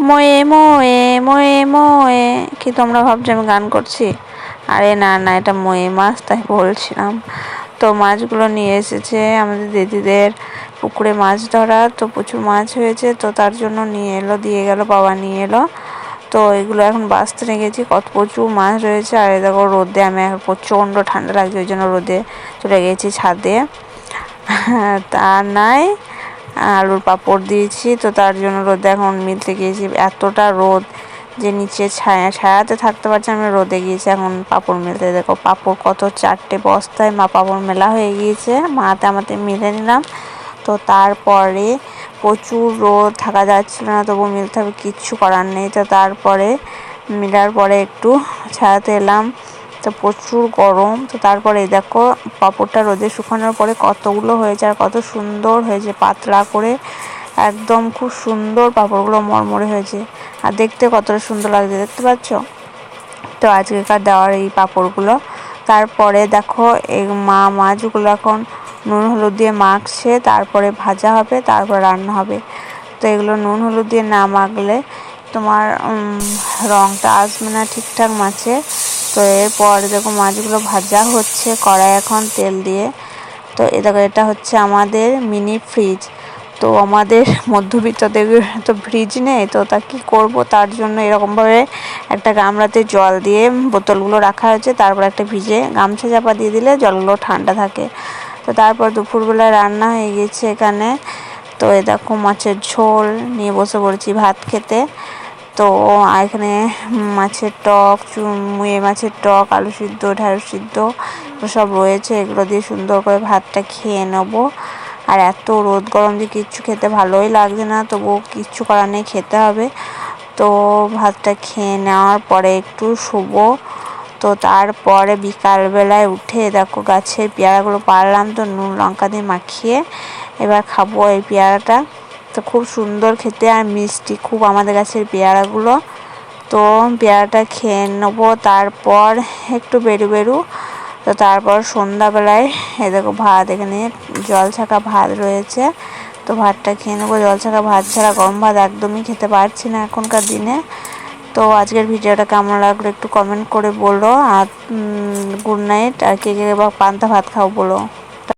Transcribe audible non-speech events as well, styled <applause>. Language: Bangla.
ময়ে ময়ে ময়ে ময়ে। কি তোমরা ভাবছ আমি গান করছি? আরে না না, এটা ময়ে মাছ, তাই বলছিলাম। তো মাছগুলো নিয়ে এসেছে আমাদের দিদিদের পুকুরে মাছ ধরা। তো প্রচুর মাছ হয়েছে, তো তার জন্য নিয়ে এলো, দিয়ে গেল, বাবা নিয়ে এলো। তো এগুলো এখন বাঁচতে রেখেছি, কত প্রচুর মাছ রয়েছে। আর দেখো রোদে আমি এখন প্রচণ্ড ঠান্ডা লাগছে, ওই জন্য রোদে চলে গেছি ছাদে। <laughs> তা নাই। আলুর পাঁপড় দিয়েছি, তো তার জন্য রোদে এখন মিলতে গিয়েছি। এতটা রোদ যে নিচে ছায়া ছায়াতে থাকতে পারছি আমি রোদে গিয়েছি, এখন পাঁপড় মেলতে। দেখো, পাঁপড় কত চারটে বস্তায় মা পাঁপড় মেলা হয়ে গিয়েছে, মাতে আমাতে মিলে নিলাম। তো তারপরে প্রচুর রোদ, থাকা যাচ্ছিল না তবু মিলতে হবে, কিচ্ছু করার নেই। তো তারপরে, মিলার পরে একটু ছায়াতে এলাম। তো প্রচুর গরম। তো তারপরে দেখো, পাঁপড়টা রোদে শুকানোর পরে কতগুলো হয়েছে আর কত সুন্দর হয়েছে, পাতলা করে একদম খুব সুন্দর পাঁপড়গুলো মরমরে হয়েছে। আর দেখতে কতটা সুন্দর লাগছে, দেখতে পাচ্ছ? তো আজকেকার দেওয়ার এই পাঁপড়গুলো। তারপরে দেখো এই মা মাছগুলো এখন নুন, হলুদ দিয়ে মাখছে, তারপরে ভাজা হবে, তারপরে রান্না হবে। তো এগুলো নুন, হলুদ দিয়ে না মাখলে তোমার রঙটা আসবে না ঠিকঠাক মাছে তো এরপর দেখো মাছগুলো ভাজা হচ্ছে কড়াই এখন তেল দিয়ে। তো এ দেখো, এটা হচ্ছে আমাদের মিনি ফ্রিজ তো আমাদের মধ্যবিত্তদের তো ফ্রিজ নেই, তো তা কী করব? তার জন্য এরকমভাবে একটা গামলাতে জল দিয়ে বোতলগুলো রাখা হয়েছে, তারপর একটা ভিজে গামছা চাপা দিয়ে দিলে জলগুলো ঠান্ডা থাকে। তো তারপর দুপুরবেলা রান্না হয়ে গেছে এখানে। তো এ দেখো মাছের ঝোল, নিয়ে বসে পড়েছি ভাত খেতে। তো এখানে মাছের টক মুয়ে মাছের টক, আলু সিদ্ধ, ঢেঁড়স সিদ্ধ সব রয়েছে। এগুলো দিয়ে সুন্দর করে ভাতটা খেয়ে নেব। আর এত রোদ গরম যে কিচ্ছু খেতে ভালোই লাগছে না, তবুও কিচ্ছু করার নেই, খেতে হবে। তো ভাতটা খেয়ে নেওয়ার পরে একটু শুবো। তো তারপরে বিকালবেলায় উঠে দেখো গাছের পেয়ারাগুলো পারলাম তো নুন, লঙ্কা দিয়ে মাখিয়ে এবার খাব এই পেয়ারাটা। তো খুব সুন্দর খেতে আর মিষ্টি, খুব আমাদের গাছের পেয়ারাগুলো। তো পেয়ারাটা খেয়ে নেব, তারপর একটু বেরু বেরু। তো তারপর সন্ধ্যাবেলায় এ দেখো ভাত, এখানে জল ছাকা ভাত রয়েছে। তো ভাতটা খেয়ে নেব, জল ছাকা ভাত ছাড়া গরম ভাত একদমই খেতে পারছি না এখনকার দিনে। তো আজকের ভিডিওটা কেমন লাগল একটু কমেন্ট করে বলো। আর গুড নাইট আর কে কে বা পান্তা ভাত খাও বলো।